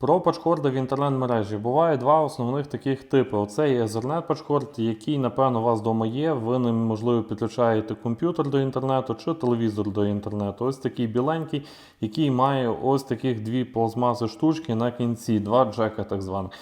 Про пачкорди в інтернет-мережі буває два основних таких типи. Оце є Ethernet пачкорд, який, напевно, у вас вдома є. Ви ним, можливо, підключаєте комп'ютер до інтернету чи телевізор до інтернету. Ось такий біленький, який має ось таких дві плазмази штучки на кінці, два джека так званих.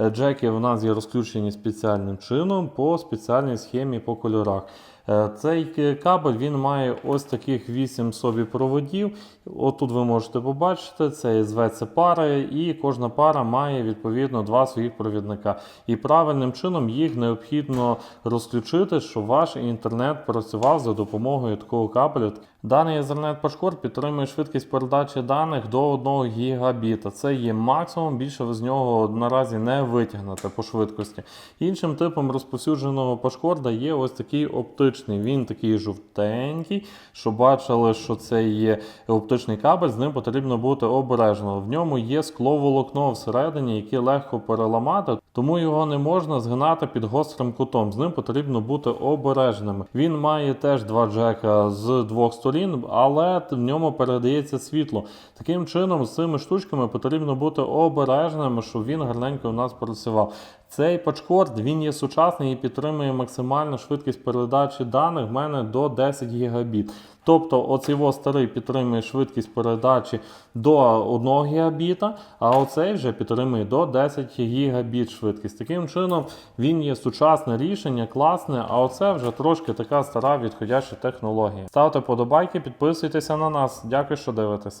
Е, Джеки у нас є розключені спеціальним чином по спеціальній схемі по кольорах. Е, Цей кабель він має ось таких 8 собі проводів. Отут ви можете побачити, це зветься пара, і кожна пара має відповідно два своїх провідника. І правильним чином їх необхідно розключити, щоб ваш інтернет працював за допомогою такого кабелю. Даний Ethernet пашкорд підтримує швидкість передачі даних до 1 гігабіта. Це є максимум, більше ви з нього наразі не витягнете по швидкості. Іншим типом розповсюдженого пашкорда є ось такий оптичний. Він такий жовтенький, що бачили, що це є оптичний кабель, з ним потрібно бути обережно. В ньому є скловолокно всередині, яке легко переламати, тому його не можна згинати під гострим кутом. З ним потрібно бути обережними. Він має теж два джека з двох сторін, але в ньому передається світло. Таким чином, з цими штучками потрібно бути обережними, щоб він гарненько у нас працював. Цей пачкорд він є сучасний і підтримує максимальну швидкість передачі даних в мене до 10 гігабіт. Тобто, оцей старий підтримує швидкість передачі до 1 гігабіта, а оцей вже підтримує до 10 гігабіт швидкість. Таким чином, він є сучасне рішення, класне, а оце вже трошки така стара відходяща технологія. Ставте подобайки, підписуйтеся на нас. Дякую, що дивитесь.